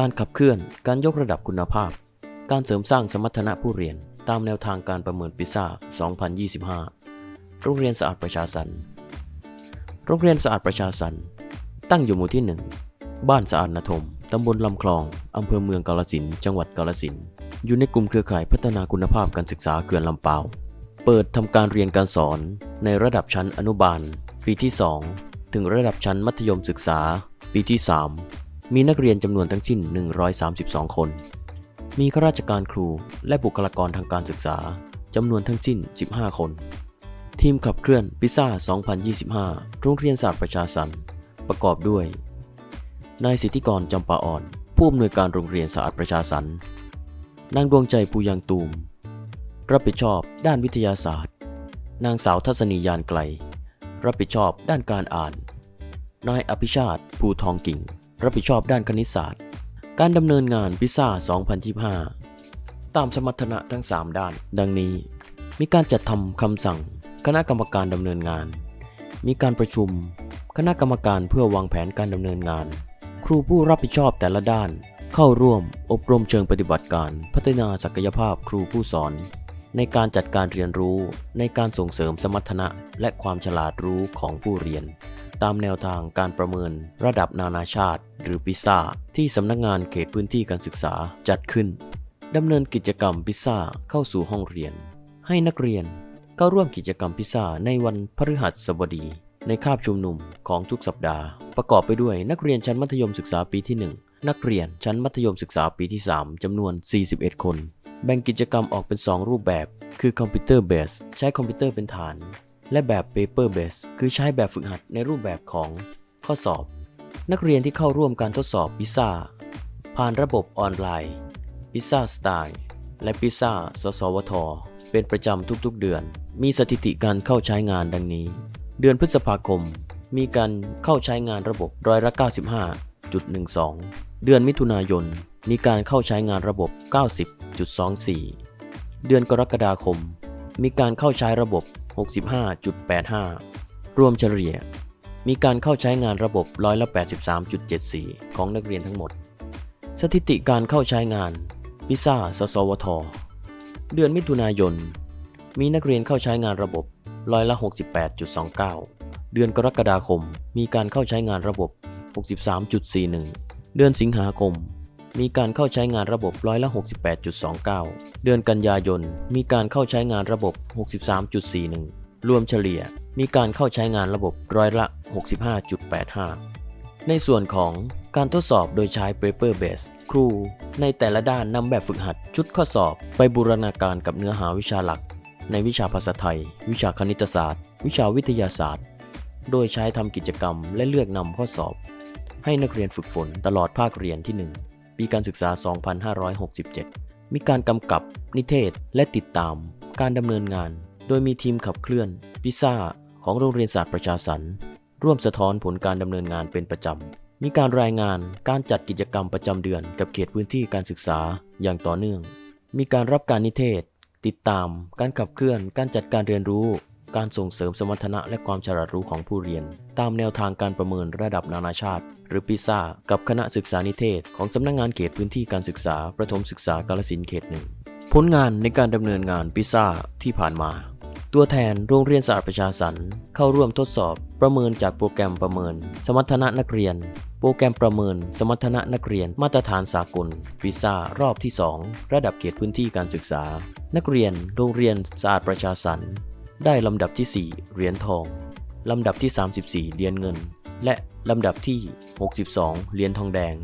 การขับเคลื่อน การยกระดับคุณภาพ การเสริมสร้างสมรรถนะผู้เรียน ตามแนวทางการประเมินปิซ่า 2025 โรงเรียนสะอาดประชาสรรค์โรงเรียนสะอาดประชาสรรค์ตั้งอยู่หมู่ที่ 1 บ้านสะอาดนทม ตำบลลำคลอง อำเภอเมืองกาลสิน จังหวัดกาลสิน อยู่ในกลุ่มเครือข่ายพัฒนาคุณภาพการศึกษาเขื่อนลำปาวเปิดทำการเรียนการสอนในระดับชั้นอนุบาล ปีที่ 2 ถึงระดับชั้นมัธยมศึกษา ปีที่ 3 มีนักเรียนจำนวนทั้งสิ้น 132 คน มีข้าราชการครูและบุคลากรทางการศึกษาจำนวนทั้งสิ้น 15 คน ทีมขับเคลื่อนพิซ่า 2025 โรงเรียนศาสตร์ประชาสรรค์ประกอบด้วย นายสิทธิกรจำปาอ่อน ผู้อำนวยการโรงเรียนสะอาดประชาสรรค์ นางดวงใจปูยังตูม รับผิดชอบด้านวิทยาศาสตร์ นางสาวทัศนียานไกล รับผิดชอบด้านการอ่าน นายอภิชาติภูทองกิ่ง รับผิดชอบด้านคณิตศาสตร์ การดำเนินงานพิซ่า 2025 ตามสมรรถนะทั้ง 3 ด้าน ดังนี้ มีการจัดทำคำสั่ง คณะกรรมการดำเนินงาน มีการประชุม คณะกรรมการเพื่อวางแผนการดำเนินงาน ครูผู้รับผิดชอบแต่ละด้าน เข้าร่วม อบรมเชิงปฏิบัติการ พัฒนาศักยภาพครูผู้สอนในการจัดการเรียนรู้ในการส่งเสริมสมรรถนะ และความฉลาดรู้ของผู้เรียน ตามแนวทางการประเมินระดับนานาชาติ หรือปิซ่าที่สำนักงานเขตพื้นที่การศึกษาจัดขึ้นดำเนินกิจกรรมพิซซ่าเข้าสู่ห้องเรียน ให้นักเรียนเข้าร่วมกิจกรรมพิซซ่าในวันพฤหัสบดี ในคาบชุมนุมของทุกสัปดาห์ ประกอบไปด้วยนักเรียนชั้นมัธยมศึกษาปีที่ 1 นักเรียนชั้นมัธยมศึกษาปีที่ 3จำนวน 41 คน แบ่งกิจกรรมออกเป็น 2 รูปแบบ คือคอมพิวเตอร์เบสใช้คอมพิวเตอร์เป็นฐาน และแบบ Paper based คือใช้แบบฝึกหัดในรูปแบบของข้อสอบ นักเรียนที่เข้าร่วมการทดสอบพิซซ่าผ่านระบบออนไลน์พิซซ่าสไตล์และพิซซ่าสสวท เป็นประจำทุกๆเดือน มีสถิติการเข้าใช้งานดังนี้ เดือนพฤษภาคม มีการเข้าใช้งานระบบร้อยละ95.12 เดือนมิถุนายน มีการเข้าใช้งานระบบ 90.24 เดือนกรกฎาคม มีการเข้าใช้ระบบ 65.85 รวมเฉลี่ย มีการเข้าใช้งานระบบร้อยละ83.74 ของนักเรียนทั้งหมด สถิติการเข้าใช้งานพิซ่าสสวท เดือนมิถุนายน มีนักเรียนเข้าใช้งานระบบร้อยละ 68.29 เดือนกรกฎาคม มีการเข้าใช้งานระบบ 63.41 เดือนสิงหาคม มีการเข้าใช้งานระบบร้อยละ 68.29 เดือนกันยายน มีการเข้าใช้งานระบบ 63.41 รวมเฉลี่ย มีการเข้าใช้งานระบบร้อยละ 65.85 ในส่วนของการทดสอบโดยใช้ Paper Base ครู ในแต่ละด้านนำแบบฝึกหัดชุดข้อสอบ ไปบูรณาการกับเนื้อหาวิชาหลัก ในวิชาภาษาไทย วิชาคณิตศาสตร์ วิชาวิทยาศาสตร์ โดยใช้ทำกิจกรรมและเลือกนำข้อสอบ ให้นักเรียนฝึกฝนตลอดภาคเรียนที่ 1 ปีการศึกษา 2567 มีการกำกับ นิเทศ และติดตาม การดำเนินงาน โดยมีทีมขับเคลื่อน พิซ่า ของโรงเรียนศาสตร์ประชาสรรค์ ร่วมสะท้อนผลการดำเนินงานเป็นประจำ มีการรายงานการจัดกิจกรรมประจำเดือนกับเขตพื้นที่การศึกษาอย่างต่อเนื่อง มีการรับการนิเทศ ติดตาม การขับเคลื่อน การจัดการเรียนรู้ การส่งเสริมสมรรถนะและความฉลาดรู้ของผู้เรียน ตามแนวทางการประเมินระดับนานาชาติ หรือพิซ่ากับคณะศึกษานิเทศ ของสำนักงงานเขตพื้นที่การศึกษา ประถมศึกษากาลสินเขตหนึ่งผลงานในการดำเนินงานพิซ่าที่ผ่านมา ตัวแทนโรงเรียนศาสตร์ประชาสรรค์เข้าร่วมทดสอบ ประเมินจากโปรแกรมประเมิน สมรรถนะนักเรียน โปรแกรมประเมิน สมรรถนะนักเรียน มาตรฐานสากลพิซ่ารอบที่ 2 ระดับเขตพื้นที่การศึกษา นักเรียนโรงเรียนศาสตร์ประชาสรรค์ ได้ลำดับที่ 4 เหรียญทอง ลำดับที่ 34 เหรียญเงิน และลำดับที่ 62 เหรียญทองแดง